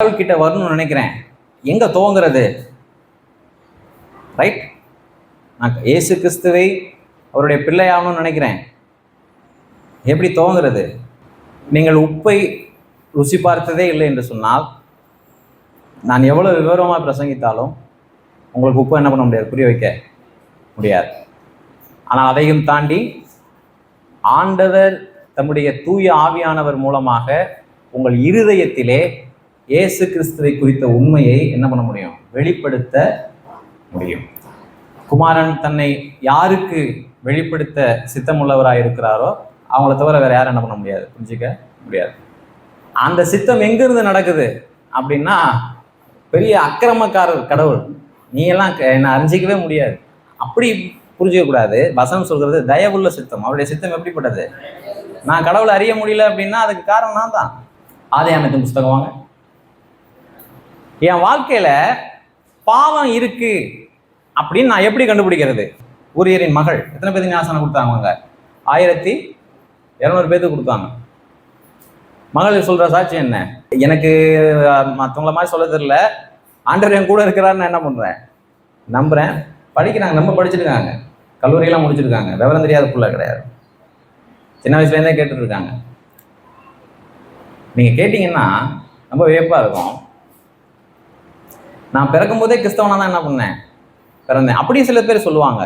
கடவுள்கிட்ட வரணும்னு நினைக்கிறேன். எங்க துவங்குறது? ரைட் நான் இயேசு கிறிஸ்துவை அவருடைய பிள்ளையாகணும்னு நினைக்கிறேன். எப்படி துவங்குறது? நீங்கள் உப்பை ருசி பார்த்ததே இல்லை என்று சொன்னால் நான் எவ்வளோ விவரமாக பிரசங்கித்தாலும் உங்களுக்கு உப்பு என்ன பண்ண முடியாது புரிய வைக்க முடியாது. ஆனால் அதையும் தாண்டி ஆண்டவர் தம்முடைய தூய ஆவியானவர் மூலமாக உங்கள் இருதயத்திலே இயேசு கிறிஸ்துவை குறித்த உண்மையை என்ன பண்ண முடியும்? வெளிப்படுத்த முடியும். குமாரன் தன்னை யாருக்கு வெளிப்படுத்த சித்தமுள்ளவராக இருக்கிறாரோ அவங்கள தவிர வேற யாரும் என்ன பண்ண முடியாது? புரிஞ்சிக்க முடியாது. அந்த சித்தம் எங்கிருந்து நடக்குது அப்படின்னா பெரிய அக்கிரமக்காரர் கடவுள். நீ எல்லாம் க- என்னை அறிஞ்சிக்கவே முடியாது. அப்படி புரிஞ்சிக்க கூடாது. வசனம் சொல்கிறது தயவுள்ள சித்தம். அவருடைய சித்தம் எப்படிப்பட்டது? நான் கடவுளை அறிய முடியல அப்படின்னா அதுக்கு காரணம் நான் தான். ஆதியாமத்தின் புஸ்தகம் வாங்க. என் வாழ்க்கையில் பாவம் இருக்கு அப்படின்னு நான் எப்படி கண்டுபிடிக்கிறது? ஊரியரின் மகள். எத்தனை பேருக்கு ஞாசனம் கொடுத்தாங்க அவங்க? ஆயிரத்தி இரநூறு பேர்த்துக்கு கொடுத்தாங்க. மகளிர் சொல்கிற சாட்சி என்ன? எனக்கு மற்றவங்கள மாதிரி சொல்ல தெரில ஆண்டவர் என் கூட இருக்கிறாருன்னு நான் என்ன பண்ணுறேன் நம்புகிறேன் படிக்கிறாங்க நம்ம படிச்சிருக்காங்க. கல்லூரியெல்லாம் முடிச்சிருக்காங்க. விவரம் தெரியாத பிள்ளை கிடையாது. சின்ன வயசுலேருந்தே கேட்டுட்ருக்காங்க இருக்காங்க. கேட்டிங்கன்னா ரொம்ப வியப்பாக இருக்கும். நான் பிறக்கும் போதே கிறிஸ்தவனா தான் என்ன பண்ணேன்? பிறந்தேன். அப்படியும் சில பேர் சொல்லுவாங்க.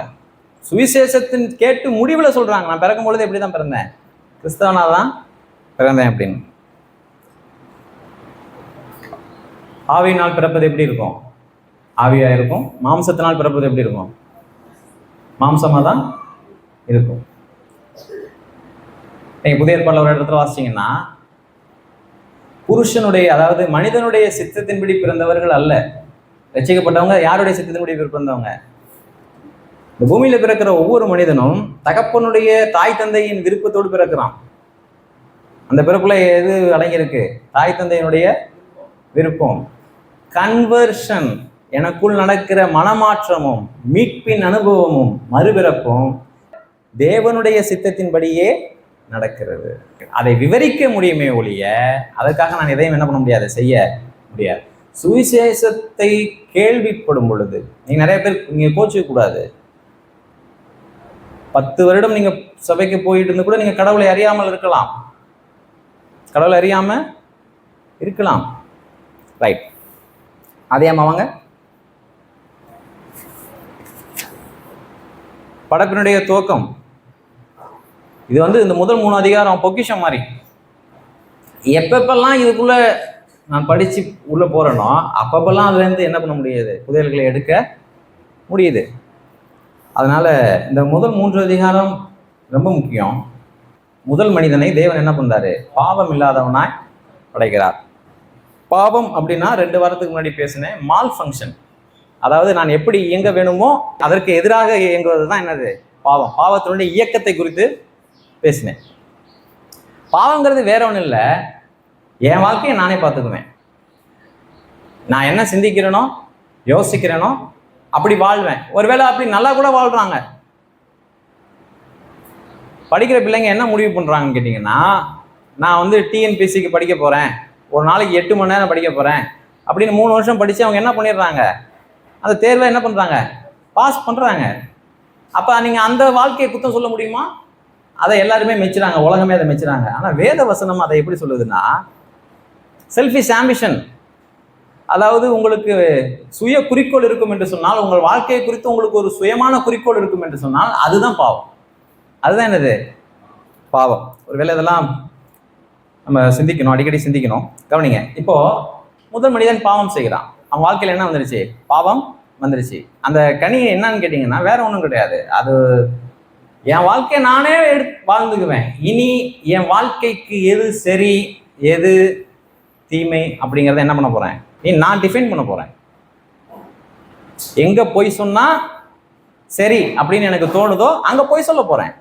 சுவிசேஷத்தின் கேட்டு முடிவில் சொல்கிறாங்க நான் பிறக்கும் பொழுது எப்படி தான் பிறந்தேன். கிறிஸ்தவனாக தான் பிறந்தேன் அப்படின்னு. ஆவியினால் பிறப்பது எப்படி இருக்கும்? ஆவியாக இருக்கும். மாம்சத்தினால் பிறப்பது எப்படி இருக்கும்? மாம்சமாக தான் இருக்கும். நீங்கள் புதிய ஏற்பாடில் ஒரு இடத்துல வாசிச்சிங்கன்னா புருஷனுடைய அதாவது மனிதனுடைய சித்தத்தின்படி பிறந்தவர்கள் அல்ல. ரசிக்கப்பட்டவங்க யாருடைய சித்தத்தின்படி பிறந்தவங்க இந்த பூமியில பிறக்கிற ஒவ்வொரு மனிதனும் தகப்பனுடைய தாய் தந்தையின் விருப்பத்தோடு பிறக்கிறான். அந்த பிறப்புல எது அடங்கியிருக்கு? தாய் தந்தையினுடைய விருப்பம். கன்வர்ஷன் எனக்குள் நடக்கிற மனமாற்றமும் மீட்பின் அனுபவமும் மறுபிறப்பும் தேவனுடைய சித்தத்தின்படியே நடக்கிறது. அதை விவரிக்க முடியுமே ஒழிய அதற்காக நான் எதையும் என்ன பண்ண முடியாது செய்ய முடியாது. சுவிசேஷத்தை கேள்விப்படும் பொழுது நீங்க நிறைய பேர் நீங்க கோச்சிக்க கூடாது பத்து வருடம் நீங்க சபைக்கு போயிட்டு இருந்து கூட நீங்க கடவுளை அறியாமல் இருக்கலாம். கடவுளை அறியாம இருக்கலாம். ரைட் அதையாமா வாங்க. படப்பினுடைய துவக்கம். இது வந்து இந்த முதல் மூணு அதிகாரம் பொக்கிஷம் மாதிரி. எப்பப்பெல்லாம் இதுக்குள்ள நான் படித்து உள்ளே போகிறேன்னா அப்பப்பெல்லாம் அதுலேருந்து என்ன பண்ண முடியுது? புதையல்களை எடுக்க முடியுது. அதனால் இந்த முதல் மூன்று அதிகாரம் ரொம்ப முக்கியம். முதல் மனிதனை தேவன் என்ன பண்ணுறாரு பாவம் இல்லாதவனாய் படைக்கிறார். பாவம் அப்படின்னா ரெண்டு வாரத்துக்கு முன்னாடி பேசினேன் மால் ஃபங்க்ஷன் அதாவது நான் எப்படி இயங்க வேணுமோ அதற்கு எதிராக இயங்குவது தான் என்னது? பாவம். பாவத்தினுடைய இயக்கத்தை குறித்து பேசினேன். பாவங்கிறது வேற ஒன்றும் இல்லை. என் வாழ்க்கையை நானே பார்த்துக்குவேன். நான் என்ன சிந்திக்கிறேனோ யோசிக்கிறேனோ அப்படி வாழ்வேன். ஒருவேளை அப்படி நல்லா கூட வாழ்றாங்க. படிக்கிற பிள்ளைங்க என்ன முடிவு பண்ணுறாங்கன்னு கேட்டிங்கன்னா நான் வந்து டிஎன்பிசிக்கு படிக்க போகிறேன் ஒரு நாளைக்கு எட்டு மணி நேரம் படிக்க போகிறேன் அப்படின்னு மூணு வருஷம் படித்து அவங்க என்ன பண்ணிடுறாங்க? அந்த தேர்வை என்ன பண்ணுறாங்க பாஸ் பண்ணுறாங்க அப்போ நீங்கள் அந்த வாழ்க்கையை குத்தம் சொல்ல முடியுமா? அதை எல்லாருமே மெச்சுறாங்க. உலகமே அதை மெச்சுறாங்க. ஆனால் வேத வசனம் அதை எப்படி சொல்லுதுன்னா செல்ஃபிஷ் ஆம்பிஷன் அதாவது உங்களுக்கு சுய குறிக்கோள் இருக்கும் என்று சொன்னால் உங்கள் வாழ்க்கையை குறித்து உங்களுக்கு ஒரு சுயமான குறிக்கோள் இருக்கும் என்று சொன்னால் அதுதான் பாவம். அதுதான் என்னது? பாவம். ஒருவேளை இதெல்லாம் நம்ம சிந்திக்கணும் அடிக்கடி சிந்திக்கணும். கவனிங்க. இப்போ முதல் மனிதன் பாவம் செய்கிறான். அவன் வாழ்க்கையில் என்ன வந்துருச்சு? பாவம் வந்துருச்சு. அந்த கனி என்னன்னு கேட்டிங்கன்னா வேற ஒன்றும் கிடையாது. அது என் வாழ்க்கையை நானே எடுத்து வாழ்ந்துக்குவேன். இனி என் வாழ்க்கைக்கு எது சரி எது தீமை அப்படிங்கிறத என்ன பண்ண போறேன்? நீ நான் டிஃபைன் பண்ண போறேன். எங்க போய் சொன்னா சரி அப்படின்னு எனக்கு தோணுதோ அங்க போய் சொல்ல போறேன்.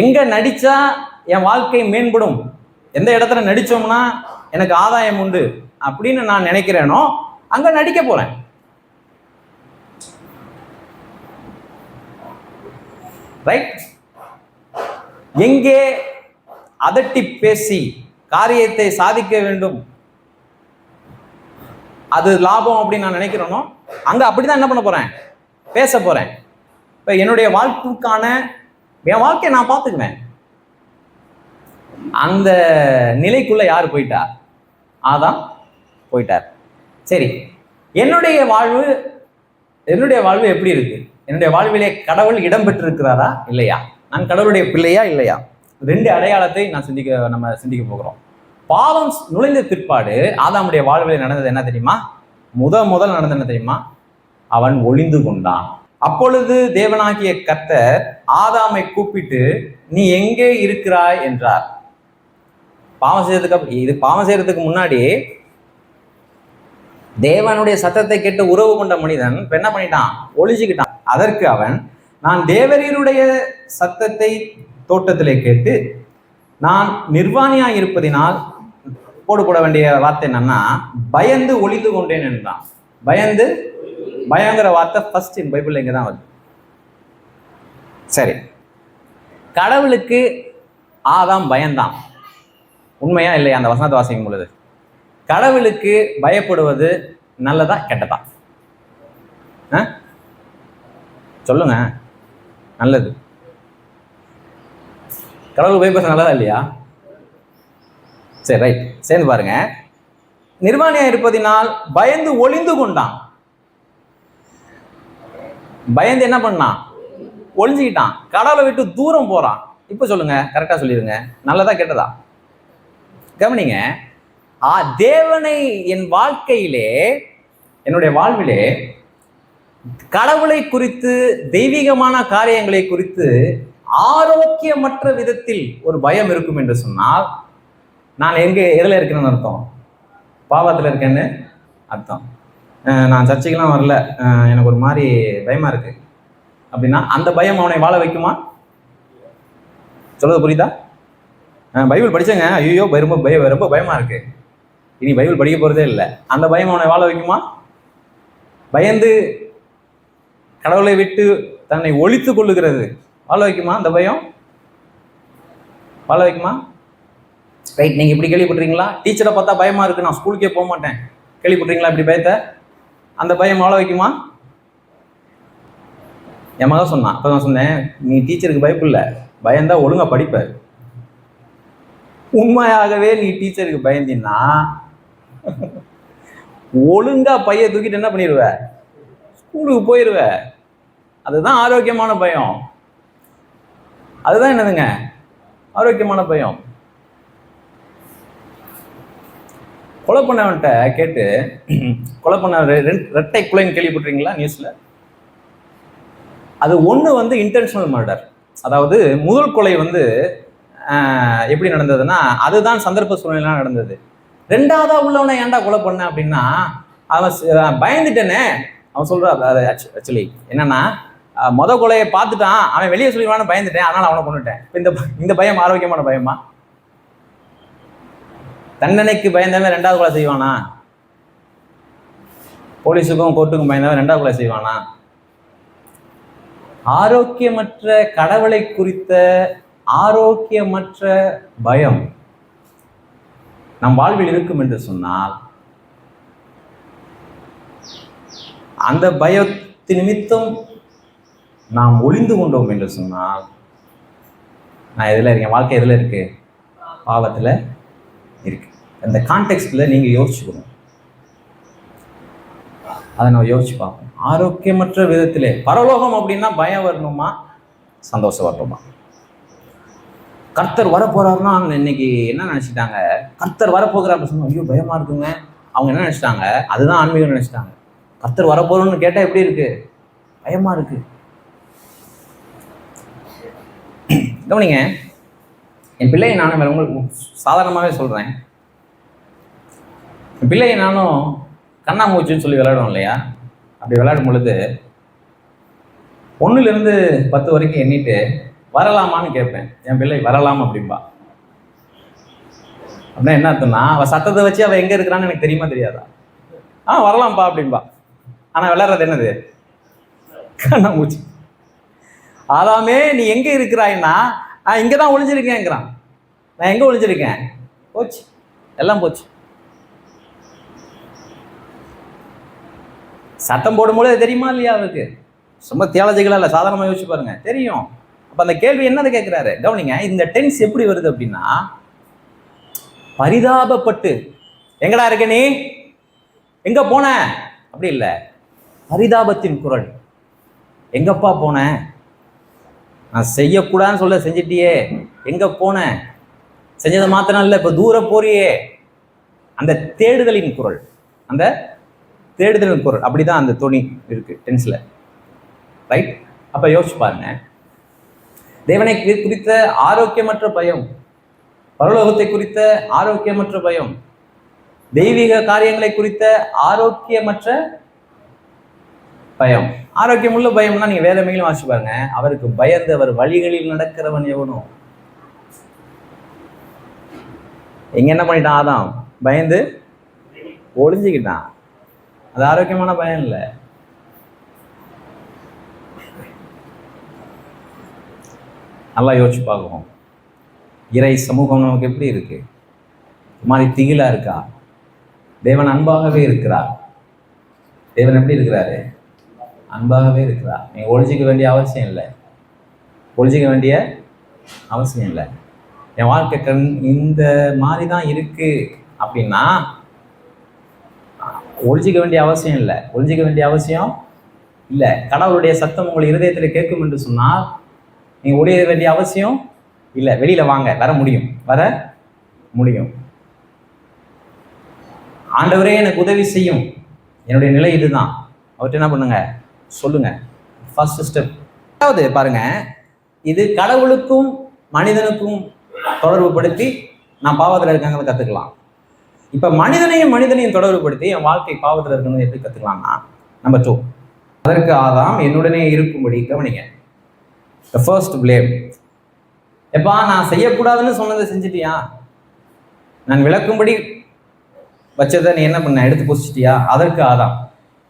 எங்க நடிச்சா என் வாழ்க்கை மேம்படும்? எந்த இடத்துல நடிச்சோம்னா எனக்கு ஆதாயம் உண்டு அப்படின்னு நான் நினைக்கிறேனோ அங்க நடிக்க போறேன். ரைட் எங்கே அதட்டி பேசி காரியத்தை சாதிக்க வேண்டும். அது லாபம் அப்படின்னு நான் நினைக்கிறேனோ அங்க அப்படிதான் என்ன பண்ண போறேன்? பேச போறேன். இப்ப என்னுடைய வாழ்க்கைக்கான என் வாழ்க்கையை நான் பார்த்துக்குவேன். அந்த நிலைக்குள்ள யார் போயிட்டா? ஆதான் போயிட்டார். சரி என்னுடைய வாழ்வு என்னுடைய வாழ்வு எப்படி இருக்கு? என்னுடைய வாழ்விலே கடவுள் இடம் பெற்றிருக்கிறாரா இல்லையா? நான் கடவுளுடைய பிள்ளையா இல்லையா? ரெண்டு அடையாளத்தை நான் சிந்திக்க நம்ம சிந்திக்க போகிறோம். பாவம் நுழைந்த பிற்பாடு ஆதாமுடைய வாழ்வில் நடந்தது என்ன தெரியுமா? முத முதல் நடந்தது என்ன தெரியுமா? அவன் ஒளிந்து கொண்டான். அப்பொழுது தேவனாகிய கத்தர் ஆதாமை கூப்பிட்டு நீ எங்கே இருக்கிறாய்? என்றார். பாவம் செய்யறதுக்கு இது பாவம் செய்யறதுக்கு முன்னாடி தேவனுடைய சத்தத்தை கேட்டு உறவு கொண்ட மனிதன் இப்போ என்ன பண்ணிட்டான்? ஒளிஞ்சுக்கிட்டான். அதற்கு அவன் நான் தேவரீருடைய சத்தத்தை தோட்டத்திலே கேட்டு நான் நிர்வாணியா இருப்பதினால் போடப்பட வேண்டிய வார்த்தை என்னன்னா பயந்து ஒளிந்து கொண்டேன் என்றான் பயந்து பயங்கிற வார்த்தை ஃபர்ஸ்ட் இன் பைபிள் இங்கே தான் வருது. சரி. கடவுளுக்கு ஆதாம் பயந்தான். உண்மையா இல்லையா அந்த வசனத்தை வாசிக்கும் பொழுது? கடவுளுக்கு பயப்படுவது நல்லதா கெட்டதா? ஆ? சொல்லுங்க. நல்லது. கடவுள் பயப்படுறது நல்லதா இல்லையா? சரி ரைட் சேர்ந்து பாருங்க. நிர்வாணியா இருப்பதினால் பயந்து ஒளிந்து கொண்டான். பயந்து என்ன பண்ணான்? ஒளிஞ்சுக்கிட்டான். கடவுளை விட்டு தூரம் போறான். இப்போ சொல்லுங்க கரெக்டா சொல்லிடுங்க. நல்லதா கெட்டதா? கவனிங்க ஆ தேவனை என் வாழ்க்கையிலே என்னுடைய வாழ்விலே கடவுளை குறித்து தெய்வீகமான காரியங்களை குறித்து ஆரோக்கியமற்ற விதத்தில் ஒரு பயம் இருக்கும் என்று சொன்னால் நான் எங்க எதில் இருக்கேன்னு அர்த்தம்? பாவத்தில் இருக்கேன்னு அர்த்தம். நான் சர்ச்சைக்கெல்லாம் வரல. எனக்கு ஒரு மாதிரி பயமா இருக்கு. அப்படின்னா அந்த பயம் அவனை வாழ வைக்குமா? சொல்லுது புரியுதா? பைபிள் படிச்சேங்க. ஐயோ ரொம்ப பய ரொம்ப பயமா இருக்கு. இனி பைபிள் படிக்க போறதே இல்லை. அந்த பயம் அவனை வாழ வைக்குமா? பயந்து கடவுளை விட்டு தன்னை ஒழித்து கொள்ளுகிறது. வாழ வைக்குமா? அந்த பயம்? வாழ வைக்குமா? ரைட் நீங்க இப்படி கேள்விப்பட்டிருக்கீங்களா? டீச்சரை பார்த்தா பயமா இருக்கு. நான் ஸ்கூலுக்கே போக மாட்டேன். கேள்விப்பட்டிருக்கீங்களா இப்படி பயத்தை? அந்த பயம் வாழ வைக்குமா? என் மகன் சொன்னான். அப்போ நான் சொன்னேன் நீ டீச்சருக்கு பயப்பில்லை பயந்தா ஒழுங்காக படிப்ப. உண்மையாகவே நீ டீச்சருக்கு பயந்தின்னா ஒழுங்காக பைய தூக்கிட்டு என்ன பண்ணிடுவ ஸ்கூலுக்கு போயிடுவ அதுதான் ஆரோக்கியமான பயம். அதுதான் என்னதுங்க? ஆரோக்கியமான பயம். கொலை பண்ணவன்ட்ட கேட்டு கொலை பண்ண ரெண்டு- ரெட்டை குலைன்னு கேள்விப்பட்டிருக்கீங்களா நியூஸ்ல அது ஒன்று வந்து இன்டென்ஷனல் மர்டர் அதாவது முதல் கொலை வந்து எப்படி நடந்ததுன்னா அதுதான் சந்தர்ப்ப சூழ்நிலாம் நடந்தது. ரெண்டாவதா உள்ளவனை ஏன்டா கொலை பண்ண அப்படின்னா அவன் பயந்துட்டேனே. அவன் சொல்றா ஆக்சுவலி என்னன்னா மொத கொலையை பார்த்துட்டான். அவன் வெளியே சொல்லிடுவான்னு பயந்துட்டேன். அதனால அவனை கொண்டுட்டேன் இந்த இந்த பயம் ஆரோக்கியமான பயமா? தண்டனைக்கு பயந்தவன் ரெண்டாவது கொலை செய்வானா? போலீஸுக்கும் கோர்ட்டுக்கும் பயந்தவன் ரெண்டாவது கொலை செய்வானா? ஆரோக்கியமற்ற கடவுளை குறித்த ஆரோக்கியமற்ற பயம் நம் வாழ்வில் இருக்கும் என்று சொன்னால் அந்த பயத்து நிமித்தம் நாம் ஒளிந்து கொண்டோம் என்று சொன்னால் நான் எதில் இருக்கேன்? வாழ்க்கை எதில் இருக்கு? பாவத்தில் இருக்கு. அந்த கான்டெக்ட்ல நீங்க யோசிச்சுக்கணும் அதை நம்ம யோசிச்சு பார்ப்போம். ஆரோக்கியமற்ற விதத்திலே பரலோகம் அப்படின்னா பயம் வரணுமா? சந்தோஷம் வரணுமா? கர்த்தர் வரப்போறாருன்னா இன்னைக்கு என்ன நினைச்சிட்டாங்க? கர்த்தர் வரப்போகிறார் அப்படின்னு சொன்னா ஐயோ பயமா இருக்குங்க. அவங்க என்ன நினைச்சிட்டாங்க? அதுதான் ஆன்மீகம் நினைச்சிட்டாங்க. கர்த்தர் வரப்போறோம்னு கேட்டால் எப்படி இருக்கு? பயமா இருக்கு. கவனிங்க என் பிள்ளையை நானும் வேற உங்களுக்கு சாதாரணமாகவே சொல்கிறேன் என் பிள்ளையை நானும் கண்ணாமூச்சின்னு சொல்லி விளையாடுவோம் இல்லையா? அப்படி விளையாடும் பொழுது ஒன்றுலேருந்து பத்து வரைக்கும் எண்ணிட்டு வரலாமான்னு கேட்பேன். என் பிள்ளை வரலாம் அப்படிம்பா. அப்படின்னா என்ன அர்த்தம்னா அவள் சத்தத்தை வச்சு அவள் எங்கே இருக்கிறான்னு எனக்கு தெரியுமா தெரியாதா? ஆ வரலாம்ப்பா அப்படிம்பா. ஆனால் விளையாடுறது என்னது? கண்ணாமூச்சி ஆதாமே நீ எங்கே இருக்கிறாய்னா நான் இங்கே தான் ஒளிஞ்சிருக்கேங்கிறான். நான் எங்கே ஒளிஞ்சிருக்கேன்? போச்சு. எல்லாம் போச்சு. சட்டம் போடும்போது தெரியுமா இல்லையா அவருக்கு? சும்மா தியாலஜிக்கலாக இல்லை சாதாரணமாக யோசிச்சு பாருங்க. தெரியும். அப்போ அந்த கேள்வி என்னது கேட்குறாரு கவனிங்க இந்த டென்ஸ் எப்படி வருது அப்படின்னா பரிதாபப்பட்டு எங்கடா இருக்க நீ? எங்க போன? அப்படி இல்லை. பரிதாபத்தின் குரல். எங்கப்பா போனேன் நான் செய்யக்கூடாதுன்னு சொல்ல செஞ்சிட்டியே. எங்கே போன? செஞ்சதை மாத்திரம் இல்லை இப்போ தூர போறியே. அந்த தேடுதலின் குரல் அந்த தேடுதலின் குரல் அப்படிதான் அந்த துணி இருக்கு டென்ஸில் ரைட் அப்போ யோசிச்சு பாருங்க. தேவனை குறித்த ஆரோக்கியமற்ற பயம் பரலோகத்தை குறித்த ஆரோக்கியமற்ற பயம் தெய்வீக காரியங்களை குறித்த ஆரோக்கியமற்ற பயம். ஆரோக்கியமுள்ள பயம்னா நீங்க வேற மேலும் வாசிச்சு பாருங்க. அவருக்கு பயந்து அவர் வழிகளில் நடக்கிறவன் எவனும் எங்க என்ன பண்ணிட்டான் ஆதாம்? பயந்து ஒளிஞ்சுக்கிட்டான். அது ஆரோக்கியமான பயம் இல்லை. நல்லா யோசிச்சு பார்க்குவோம் இறை சமூகம் நமக்கு எப்படி இருக்கு? மாதிரி திகிலா இருக்கா? தேவன் அன்பாகவே இருக்கிறார் தேவன் எப்படி இருக்கிறாரு? அன்பாகவே இருக்கிறா. நீங்கள் ஒழிச்சிக்க வேண்டிய அவசியம் இல்லை. ஒழிச்சிக்க வேண்டிய அவசியம் இல்லை. என் வாழ்க்கை கண் இந்த மாதிரி தான் இருக்கு அப்படின்னா ஒழிச்சிக்க வேண்டிய அவசியம் இல்லை. ஒழிஞ்சிக்க வேண்டிய அவசியம் இல்லை. கடவுளுடைய சத்தம் உங்கள் இருதயத்தில் கேட்கும் என்று சொன்னால் நீங்கள் ஒளிய வேண்டிய அவசியம் இல்லை. வெளியில் வாங்க வர முடியும். வர முடியும். ஆண்டவரே எனக்கு உதவி செய்யும். என்னுடைய நிலை இதுதான். அவர்கிட்ட என்ன பண்ணுங்க? சொல்லுங்கள் ஃபர்ஸ்ட் ஸ்டெப் அதாவது பாருங்கள் இது கடவுளுக்கும் மனிதனுக்கும் தொடர்பு படுத்தி நான் பாவத்தில் இருக்காங்கன்னு கற்றுக்கலாம் இப்போ மனிதனையும் மனிதனையும் தொடர்பு படுத்தி என் வாழ்க்கை பாவத்தில் இருக்கணும் எப்படி கற்றுக்கலாம்னா நம்பர் டூ அதற்கு ஆதாம் என்னுடனே இருக்கும்படி கவனிங்க. த ஃபர்ஸ்ட் பிளேம் எப்பா நான் செய்யக்கூடாதுன்னு சொன்னதை செஞ்சிட்டியா? நான் விளக்கும்படி வச்சதை நீ என்ன பண்ண எடுத்து புசிச்சிட்டியா அதற்கு ஆதாம்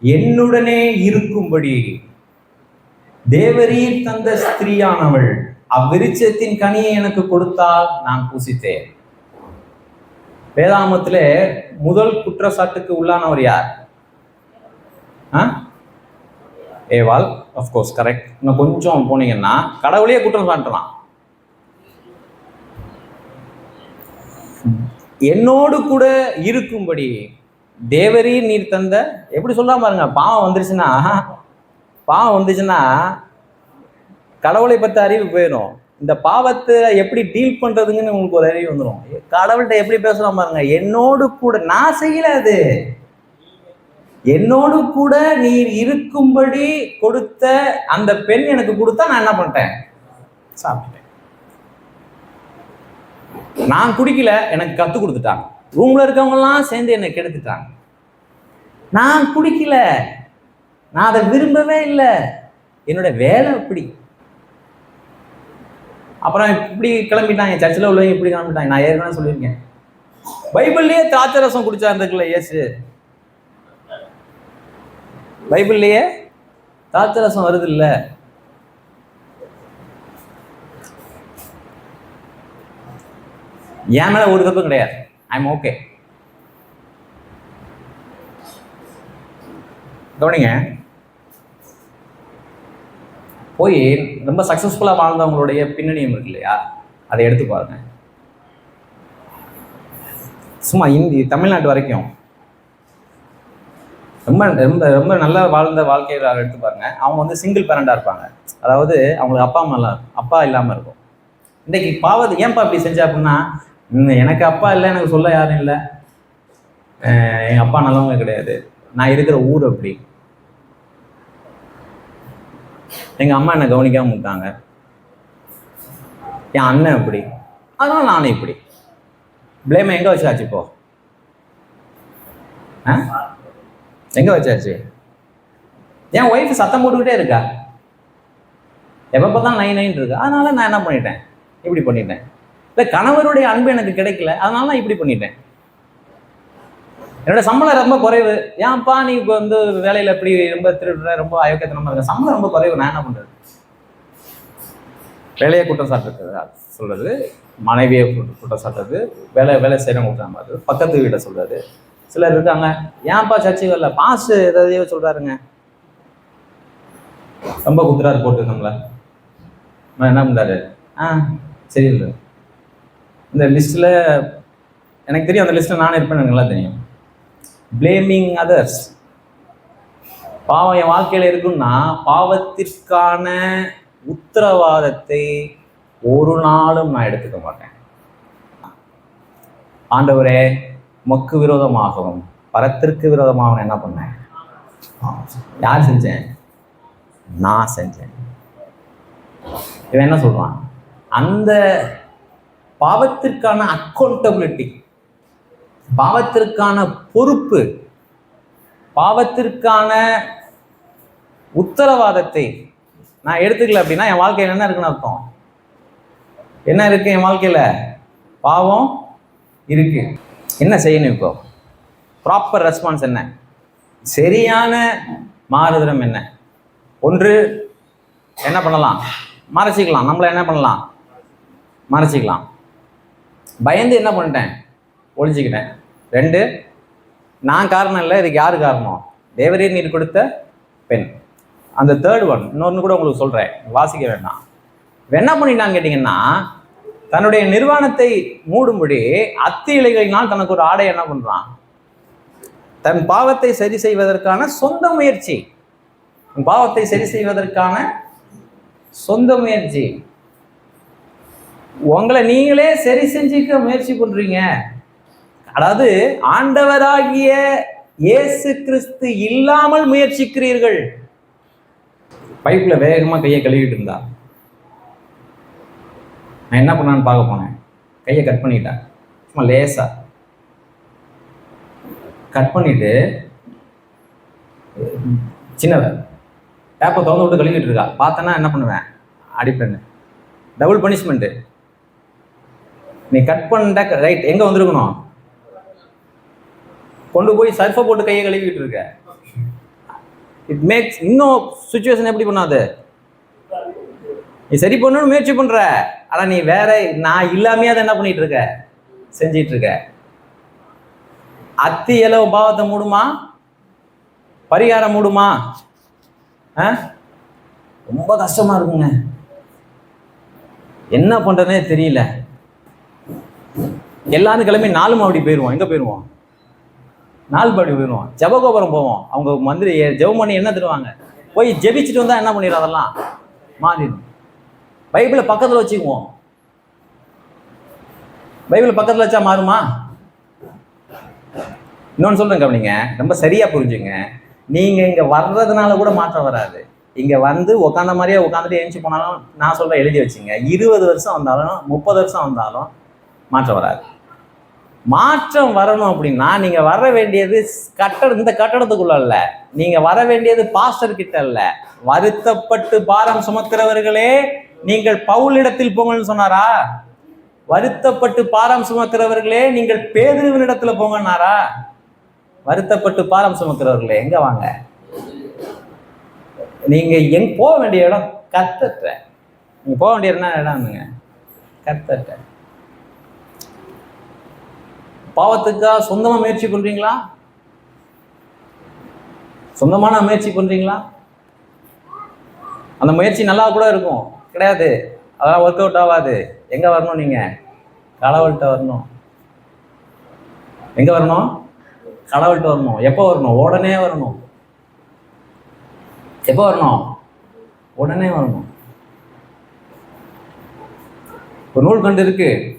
என்னுடனே இருக்கும்படி. தேவரீர் தந்த ஸ்திரீயானவள் அவ்விருச்சத்தின் கனியை எனக்கு கொடுத்தால் நான் பூசித்தேன். வேதாமத்துல முதல் குற்றச்சாட்டுக்கு உள்ளானவர் யார்? ஆ? ஏவாள் அஃப்கோர்ஸ் கரெக்ட் இன்னும் கொஞ்சம் போனீங்கன்னா கடவுளையே குற்றம் சாட்டலாம். என்னோடு கூட இருக்கும்படி தேவரீ நீர் தந்த எப்படி சொல்லலாம் பாருங்க பாவம் வந்துருச்சுன்னா பாவம் வந்துச்சுன்னா கடவுளை பற்றி அறிவு போயிடும். இந்த பாவத்தை எப்படி டீல் பண்ணுறதுங்கன்னு உங்களுக்கு ஒரு அறிவு வந்துடும் கடவுள்கிட்ட எப்படி பேசலாம் பாருங்க என்னோடு கூட நான் செய்யல அது. என்னோடு கூட நீர் இருக்கும்படி கொடுத்த அந்த பெண் எனக்கு கொடுத்தா நான் என்ன பண்ணிட்டேன்? சாப்பிட்டேன் நான் குடிக்கல எனக்கு கற்றுக் கொடுத்துட்டாங்க. ரூம்ல இருக்கவங்கெல்லாம் சேர்ந்து என்னை கெடுத்துட்டாங்க. நான் குடிக்கல. நான் அதை விரும்பவே இல்லை. என்னோட வேலை அப்படி. அப்புறம் இப்படி கிளம்பிட்டாங்க. சர்ச்சில் உள்ளவங்க இப்படி கிளம்பிட்டாங்க. நான் ஏற்கனவே சொல்லியிருக்கேன். பைபிள்லயே திராட்சை ரசம் இருந்திருக்குல்ல இயேசு? பைபிள்லயே திராட்சை ரசம் வருது இல்ல? என் மேல ஒரு தப்பும் கிடையாது. ஐம் ஓகே கவனிங்க. போய் ரொம்ப சக்ஸஸ்ஃபுல்லாக வாழ்ந்தவங்களுடைய பின்னணியும் இருக்கு இல்லையா? அதை எடுத்து பாருங்க. சும்மா இந்தி தமிழ்நாட்டு வரைக்கும். ரொம்ப ரொம்ப ரொம்ப நல்லா வாழ்ந்த வாழ்க்கையை எடுத்து பாருங்க. அவங்க வந்து சிங்கிள் பேரண்டாக இருப்பாங்க. அதாவது அவங்களுக்கு அப்பா அம்மா அப்பா இல்லாமல் இருக்கும். இன்னைக்கு பாவத்தை ஏன்பா இப்படி செஞ்ச அப்படின்னா எனக்கு அப்பா இல்லை எனக்கு சொல்ல யாரும் இல்லை. எங்கள் அப்பா நல்லவங்க கிடையாது. நான் இருக்கிற ஊர் அப்படி. எங்கள் அம்மா என்னை கவனிக்காம விட்டாங்க. என் அண்ணன் அப்படி அதனால நானும் இப்படி. பிளேம் எங்கே வச்சாச்சு இப்போ? ஆ? எங்கே வச்சாச்சு? என் ஒய்ஃப் சத்தம் போட்டுக்கிட்டே இருக்கா. எப்போ பார்த்தாலும் நைன் நைன் இருக்கு. அதனால நான் என்ன பண்ணிட்டேன்? இப்படி பண்ணிட்டேன். இல்லை கணவருடைய அன்பு எனக்கு கிடைக்கல அதனால நான் இப்படி பண்ணிட்டேன். என்னோட சம்பளம் ரொம்ப குறைவு. ஏன்ப்பா நீ இப்போ வந்து வேலையில் எப்படி ரொம்ப திருடுற ரொம்ப அயோக்கியத்தனமாக இருக்க? சம்பளம் ரொம்ப குறைவு. நான் என்ன பண்ணுறது வேலையை குற்றம் சாட்டுறது சொல்கிறது மனைவியை குற்றம் சாட்டுறது. வேலை வேலை செய்கிறவங்க குற்றம் சாட்டுறது. பக்கத்து வீட்டை சொல்கிறது சிலர் இருக்காங்க ஏன்ப்பா சர்ச்சை வரல? பாஸ் எதையோ சொல்கிறாருங்க ரொம்ப குத்துறாரு போட்டு நம்மள. நான் என்ன பண்ணுறாரு ஆ சரி இல்லை இந்த லிஸ்ட்டில் எனக்கு தெரியும் அந்த லிஸ்ட்டில் நானே இருப்பேன் எனக்கு நல்லா தெரியும். பிளேமிங் அதர்ஸ் பாவம் என் வாழ்க்கையில் இருக்குன்னா பாவத்திற்கான உத்தரவாதத்தை ஒரு நாளும் நான் எடுத்துக்க மாட்டேன். ஆண்டவரே மொக்கு விரோதமாகவும் பரத்திற்கு விரோதமாகவும் நான் என்ன பண்ணேன்? யார் செஞ்சேன்? நான் செஞ்சேன். இவன் என்ன சொல்கிறான் அந்த பாவத்திற்கான அக்கௌண்டபிலிட்டி பாவத்திற்கான பொறுப்பு பாவத்திற்கான உத்தரவாதத்தை நான் எடுத்துக்கல அப்படின்னா என் வாழ்க்கையில் என்ன இருக்குன்னு அர்த்தம்? என்ன இருக்கு என் வாழ்க்கையில்? பாவம் இருக்கு. என்ன செய்யணும் இப்போ? ப்ராப்பர் ரெஸ்பான்ஸ் என்ன? சரியான மாறுதலம் என்ன? ஒன்று என்ன பண்ணலாம்? மறைச்சிக்கலாம். நம்மளை என்ன பண்ணலாம்? மறைச்சிக்கலாம். பயந்து என்ன பண்ணிட்டேன்? ஒழிஞ்சிக்கிட்டேன் ரெண்டு நான் காரணம் இல்லை இதுக்கு யார் காரணம்? தேவரே நீர் கொடுத்த பெண். அந்த தேர்ட் ஒன் இன்னொன்று கூட உங்களுக்கு சொல்கிறேன் வாசிக்க வேண்டாம். என்ன பண்ணிட்டான்னு கேட்டிங்கன்னா தன்னுடைய நிர்வாணத்தை மூடும்படி அத்தி இலைகளினால் தனக்கு ஒரு ஆடை என்ன பண்ணுறான் தன் பாவத்தை சரி செய்வதற்கான சொந்த முயற்சி. பாவத்தை சரி செய்வதற்கான சொந்த முயற்சி. உங்களை நீங்களே சரி செஞ்சுக்க முயற்சி பண்றீங்க. அதாவது ஆண்டவராகிய இயேசு கிறிஸ்து இல்லாமல் முயற்சிக்கிறீர்கள். பைப்பில் வேகமாக கையை கழுவிட்டு இருந்தா. நான் என்ன பண்ணான்னு பார்க்க போனேன். கையை கட் பண்ணிட்டேன் சும்மா லேசா. கட் பண்ணிட்டு சின்னவ. டேப்பை திறந்து விட்டு கழுவிட்டு இருக்கா. பார்த்தேன்னா என்ன பண்ணுவேன்? அடிப்பேன்னு. டபுள் பனிஷ்மெண்ட்டு நீ கட் பண்ணிட்ட ரைட் எங்கே வந்திருக்கணும்? கொண்டு போய் சர்ஃபை போட்டு கையை கழுவிட்டு இருக்க. இட் மேக்ஸ் இன்னும் சுச்சுவேஷன் எப்படி பண்ணாது? நீ சரி பண்ணணும்னு முயற்சி பண்ற. ஆனா நீ வேற நான் இல்லாமையே அதை என்ன பண்ணிட்டு இருக்க? செஞ்சிட்டு இருக்க. அத்தி இலவு பாவத்தை மூடுமா? பரிகாரம் மூடுமா? ஆ? ரொம்ப கஷ்டமா இருக்குங்க. என்ன பண்றதுனே தெரியல. எல்லாரும் கிளம்பி நாலு மாவடி போயிடுவோம் எங்கே போயிடுவோம் நாலு மாவடி போயிடுவோம் ஜபகோபுரம் போவோம். அவங்க மந்திரி ஜெபம் பண்ணி என்ன தருவாங்க? போய் ஜெபிச்சுட்டு வந்தால் என்ன பண்ணிடும் அதெல்லாம்? மாறிடும் பைபிளை பக்கத்தில் வச்சுக்குவோம். பைபிளை பக்கத்தில் வச்சா மாறுமா? இன்னொன்று சொல்கிறேன் கவனிங்க. ரொம்ப சரியாக புரிஞ்சுங்க. நீங்கள் இங்கே வர்றதுனால கூட மாற்றம் வராது. இங்கே வந்து உட்காந்த மாதிரியே உட்காந்துட்டு எழுந்துச்சு போனாலும் நான் சொல்கிறேன் எழுதி வச்சுங்க. இருபது வருஷம் வந்தாலும் முப்பது வருஷம் வந்தாலும் மாற்றம் வராது. மாற்றம் வரணும் அப்படின்னா நீங்க வர வேண்டியது கட்டடம் இந்த கட்டடத்துக்குள்ள இல்லை நீங்க வர வேண்டியது பாஸ்டர் கிட்ட இல்ல வருத்தப்பட்டு பாரம் சுமக்கிறவர்களே நீங்கள் பவுலிடத்தில் போங்கன்னு சொன்னாரா? வருத்தப்பட்டு பாரம் சுமக்கிறவர்களே நீங்கள் பேதுருவினிடத்துல போங்கன்னாரா? வருத்தப்பட்டு பாரம் சுமக்கிறவர்களே எங்க வாங்க? நீங்க எங்க போக வேண்டிய இடம் கத்தட்ட நீங்க போக வேண்டிய என்ன? இடம்னுங்க. கத்தட்ட பாவத்துக்காக சொந்தமாக முயற்சி பண்ணுறீங்களா சொந்தமான முயற்சி பண்ணுறீங்களா அந்த முயற்சி நல்லா கூட இருக்கும். கிடையாது. அதெல்லாம் ஒர்க் அவுட் ஆகாது. எங்கே வரணும் நீங்கள் கடவுள்கிட்ட வரணும். எங்கே வரணும்? கடவுள்கிட்ட வரணும். எப்போ வரணும்? உடனே வரணும். எப்போ வரணும்? உடனே வரணும். ஒரு நூல் கண்டு இருக்குது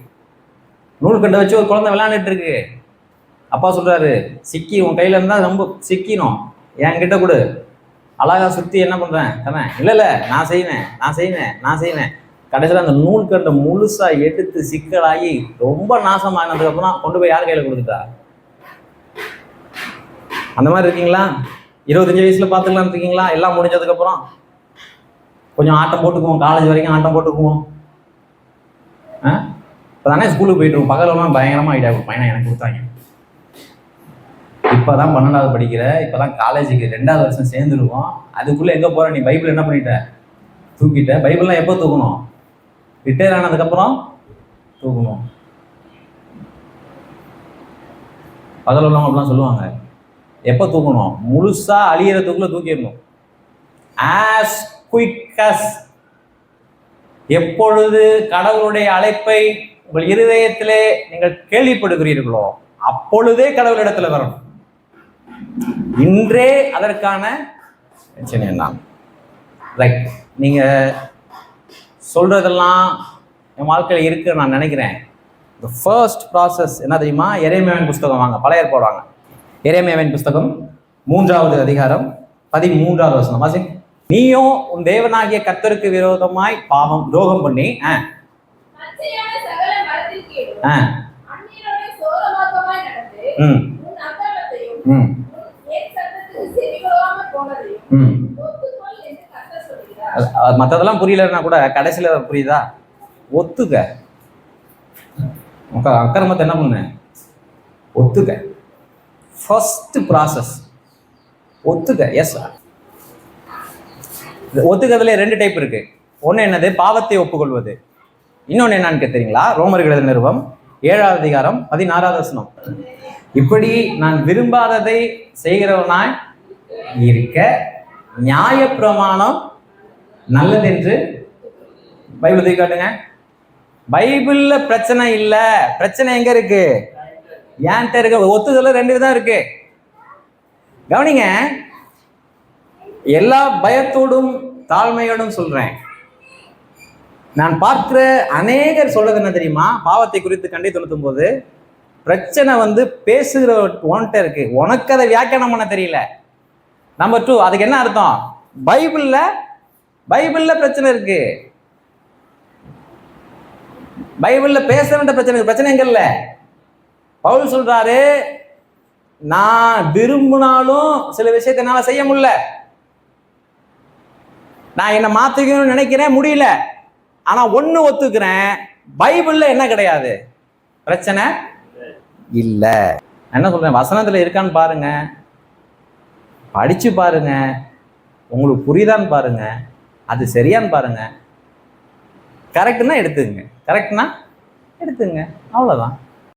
நூல் கண்டை வச்சு ஒரு குழந்தை விளையாண்டுட்டு இருக்கு அப்பா சொல்றாரு சிக்கி உன் கையில இருந்தா ரொம்ப சிக்கினோம் என்கிட்ட கொடு. அழகா சுத்தி என்ன பண்றேன்? தரேன். இல்ல இல்ல நான் செய்வேன் நான் செய்வேன் நான் செய்வேன். கடைசியில் அந்த நூல் கண்டை முழுசா எடுத்து சிக்கலாகி ரொம்ப நாசமானதுக்கு அப்புறம் கொண்டு போய் யார் கையில கொடுத்துட்டா? அந்த மாதிரி இருக்கீங்களா? இருபத்தஞ்சு வயசுல பார்த்துக்கலாம் இருக்கீங்களா? எல்லாம் முடிஞ்சதுக்கு அப்புறம்? கொஞ்சம் ஆட்டம் போட்டுக்குவோம். காலேஜ் வரைக்கும் ஆட்டம் போட்டுக்குவோம். ஆ? இப்போ தானே ஸ்கூலுக்கு போயிட்டு பகலெல்லாம் பயங்கரமாக ஐடியா கொடுப்பாங்க எனக்கு கொடுத்தாங்க? இப்போ தான் பன்னெண்டாவது படிக்கிற இப்போ தான் காலேஜுக்கு ரெண்டாவது வருஷம் சேர்ந்துருவோம். அதுக்குள்ளே எங்கே போகிற நீ பைபிள் என்ன பண்ணிட்ட? தூக்கிட்ட. பைபிள்லாம் எப்போ தூக்கணும்? ரிட்டையர் ஆனதுக்கப்புறம் தூக்கணும். பகல் உள்ளவங்க அப்படிலாம் சொல்லுவாங்க. எப்போ தூக்கணும்? முழுசாக அழியிறதுக்குள்ளே தூக்கிடணும். ஆஸ் குயிக் எப்பொழுது கடவுளுடைய அழைப்பை உங்கள் இருதயத்திலே நீங்கள் கேள்விப்படுகிறீர்களோ அப்பொழுதே கடவுளிடத்துல வரணும் இன்றே அதற்கான பிரச்சனை என்ன? ரைட் நீங்க சொல்றதெல்லாம் என் வாழ்க்கையில் இருக்கு நான் நினைக்கிறேன். இந்த ஃபர்ஸ்ட் ப்ராசஸ் என்ன தெரியுமா? இறைமையவன் புஸ்தகம் வாங்க பழைய போடுவாங்க. வாங்க புஸ்தகம் மூன்றாவது அதிகாரம் பதிமூன்றாவது வசனம். வாசி நீயும் உன் தேவனாகிய கர்த்தருக்கு விரோதமாய் பாவம் துரோகம் பண்ணி ஆ மற்றதெல்லாம் புரியலன்னா கூட கடைசியில் புரியுதா? ஒத்துக்க. அக்கிரமத்தை என்ன பண்ணு? ஒத்துக்க. ஃபர்ஸ்ட் ப்ராசஸ் ஒத்துக்க. எஸ் ஒத்துக்கிறதுல ரெண்டு டைப் இருக்கு. ஒன்று என்னது? பாவத்தை ஒப்புக்கொள்வது. இன்னொன்று என்னன்னு கேட்டீங்களா ரோமர் எழுதின நிறுவம் ஏழாவது அதிகாரம் பதினாறாவது வசனம். இப்படி நான் விரும்பாததை செய்கிறவனாய் இருக்க நியாயப்பிரமாணம் நல்லதென்று பைபிள் தூக்கி காட்டுங்க. பைபிள்ல பிரச்சனை இல்லை. பிரச்சனை எங்க இருக்கு? ஏன்ட்ட இருக்க? ஒத்துதல ரெண்டு விதம் இருக்கு. கவனிங்க எல்லா பயத்தோடும் தாழ்மையோடும் சொல்றேன். நான் பார்க்கிற அநேகர் சொல்றது என்ன தெரியுமா? பாவத்தை குறித்து கண்டை தொழுத்தும் போது பிரச்சனை வந்து பேசுகிற உன்கிட்ட இருக்கு. உனக்கு அதை வியாக்கியானம் பண்ண தெரியல. நம்பர் டூ அதுக்கு என்ன அர்த்தம்? பைபிள்ல பைபிள்ல பிரச்சனை இருக்கு. பைபிள்ல பேச வேண்டிய பிரச்சனை பிரச்சனை எங்க இல்ல? பவுல் சொல்றாரு நான் விரும்பினாலும் சில விஷயத்த என்னால செய்ய முடியல. நான் என்ன மாத்திக்கணும்னு நினைக்கிறேன் முடியல. ஆனா ஒண்ணு ஒத்துக்கிறேன். பைபிள்ல என்ன கிடையாது? பிரச்சனை இல்ல. என்ன சொல்றேன்? வசனத்துல இருக்கான்னு பாருங்க. படிச்சு பாருங்க. உங்களுக்கு புரியுதான்னு பாருங்க. அது சரியான்னு பாருங்க. கரெக்டுன்னா எடுத்துங்க கரெக்ட்னா எடுத்துங்க அவ்வளோதான்